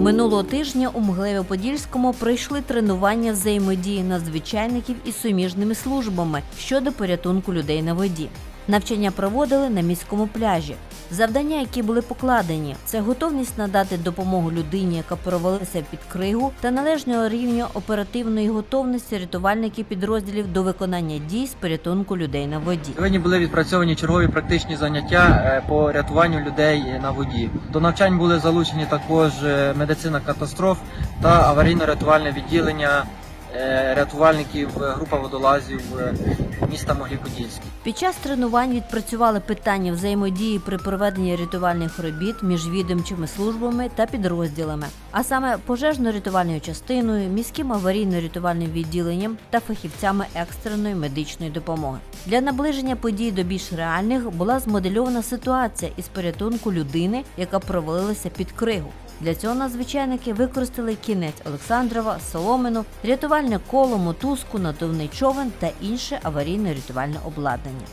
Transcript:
Минулого тижня у Мглеві-Подільському пройшли тренування взаємодії надзвичайників із суміжними службами щодо порятунку людей на воді. Навчання проводили на міському пляжі. Завдання, які були покладені, це готовність надати допомогу людині, яка провалилася під кригу, та належного рівня оперативної готовності рятувальників підрозділів до виконання дій з порятунку людей на воді. Сьогодні були відпрацьовані чергові практичні заняття е, по рятуванню людей на воді. До навчань були залучені також е, медицина катастроф та аварійно-рятувальне відділення рятувальників е, група водолазів е, міста Моглі-Подільський. Під час тренувань відпрацювали питання взаємодії при проведенні рятувальних робіт між відомчими службами та підрозділами, а саме пожежно-рятувальною частиною, міським аварійно-рятувальним відділенням та фахівцями екстреної медичної допомоги. Для наближення подій до більш реальних була змодельована ситуація із порятунку людини, яка провалилася під кригу. Для цього надзвичайники використали кінець Олександрова, соломину, рятувальне коло, мотузку, надувний човен та інше аварійне рятувальне обладнання.